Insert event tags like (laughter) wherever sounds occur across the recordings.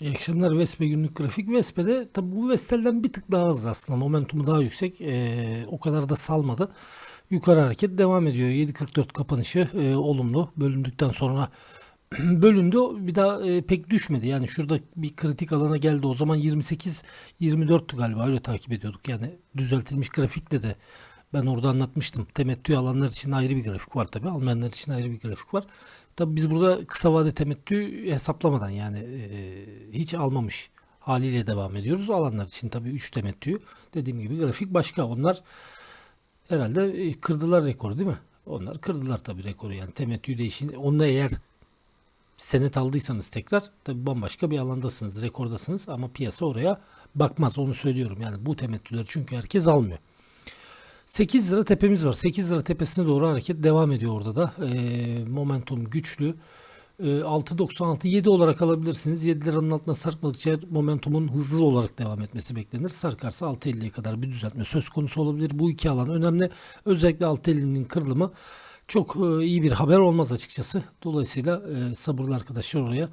İyi akşamlar Vespe günlük grafik. Vespe'de tabi bu Vestel'den bir tık daha hızlı aslında. Momentumu daha yüksek. Ee, o kadar da salmadı. Yukarı hareket devam ediyor. 7.44 kapanışı e, olumlu. Bölündükten sonra (clears throat) bölündü. Bir daha e, pek düşmedi. Yani şurada bir kritik alana geldi. O zaman 28 24'tü galiba. Öyle takip ediyorduk. Yani düzeltilmiş grafikle de ben orada anlatmıştım. Temettü alanlar için ayrı bir grafik var tabi. Almayanlar için ayrı bir grafik var. Tabi biz burada kısa vade temettü hesaplamadan yani e, hiç almamış haliyle devam ediyoruz. Alanlar için tabi 3 temettüyü dediğim gibi grafik başka. Onlar herhalde e, kırdılar rekoru değil mi? Onlar kırdılar tabi rekoru yani temettü değişin. Onunla eğer senet aldıysanız tekrar tabi bambaşka bir alandasınız, rekordasınız ama piyasa oraya bakmaz onu söylüyorum. Yani bu temettüleri çünkü herkes almıyor. 8 lira tepemiz var. 8 lira tepesine doğru hareket devam ediyor orada da. Ee, momentum güçlü. Ee, 6.96 7 olarak alabilirsiniz. 7 liranın altına sarkmadıkça momentumun hızlı olarak devam etmesi beklenir. Sarkarsa 6.50'ye kadar bir düzeltme söz konusu olabilir. Bu iki alan önemli. Özellikle 6.50'nin kırılımı çok e, iyi bir haber olmaz açıkçası. Dolayısıyla e, sabırlı arkadaşlar oraya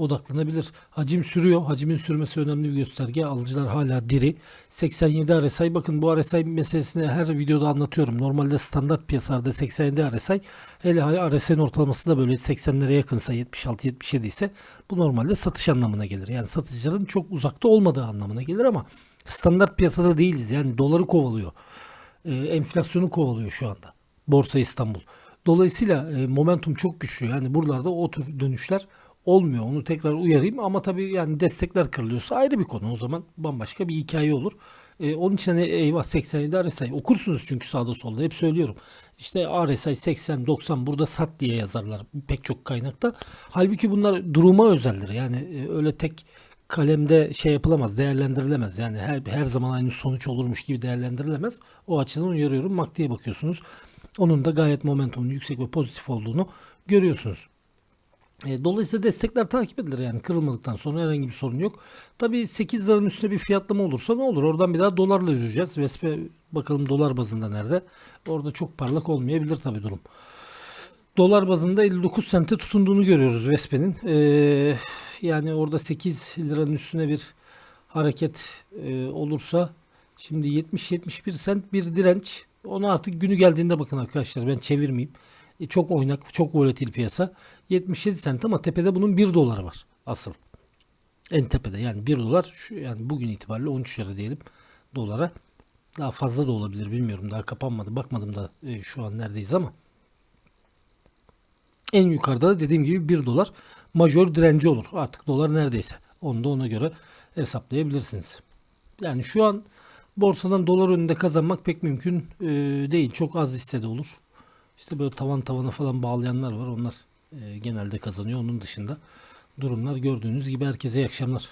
odaklanabilir. Hacim sürüyor. Hacimin sürmesi önemli bir gösterge. Alıcılar hala diri. 87 RSI bakın bu RSI meselesini her videoda anlatıyorum. Normalde standart piyasalarda 87 RSI hele RSI'nin ortalaması da böyle 80'lere yakınsa 76-77 ise bu normalde satış anlamına gelir. Yani satıcıların çok uzakta olmadığı anlamına gelir ama standart piyasada değiliz. Yani doları kovalıyor. E, enflasyonu kovalıyor şu anda. Borsa İstanbul. Dolayısıyla e, momentum çok güçlü. Yani buralarda o tür dönüşler olmuyor. Onu tekrar uyarayım ama tabii yani destekler kırılıyorsa ayrı bir konu. O zaman bambaşka bir hikaye olur. E, onun için hani eyvah 87 RSI okursunuz çünkü sağda solda hep söylüyorum. İşte RSI 80 90 burada sat diye yazarlar pek çok kaynakta. Halbuki bunlar duruma özeldir. Yani e, öyle tek kalemde şey yapılamaz, değerlendirilemez. Yani her, her zaman aynı sonuç olurmuş gibi değerlendirilemez. O açıdan uyarıyorum. MACD'ye bakıyorsunuz. Onun da gayet momentumun yüksek ve pozitif olduğunu görüyorsunuz. E, dolayısıyla destekler takip edilir yani kırılmadıktan sonra herhangi bir sorun yok. Tabii 8 liranın üstüne bir fiyatlama olursa ne olur? Oradan bir daha dolarla yürüyeceğiz. Vespe bakalım dolar bazında nerede? Orada çok parlak olmayabilir tabii durum. Dolar bazında 59 sente tutunduğunu görüyoruz Vespe'nin. Ee, yani orada 8 liranın üstüne bir hareket e, olursa şimdi 70-71 sent bir direnç. Onu artık günü geldiğinde bakın arkadaşlar ben çevirmeyeyim. E, çok oynak, çok volatil piyasa. 77 sent ama tepede bunun 1 doları var asıl. En tepede yani 1 dolar şu, yani bugün itibariyle 13 lira diyelim dolara. Daha fazla da olabilir bilmiyorum. Daha kapanmadı. Bakmadım da e, şu an neredeyiz ama. En yukarıda da dediğim gibi 1 dolar majör direnci olur. Artık dolar neredeyse. Onu da ona göre hesaplayabilirsiniz. Yani şu an borsadan dolar önünde kazanmak pek mümkün e, değil. Çok az hissede olur. İşte böyle tavan tavana falan bağlayanlar var. Onlar e, genelde kazanıyor. Onun dışında durumlar gördüğünüz gibi herkese iyi akşamlar.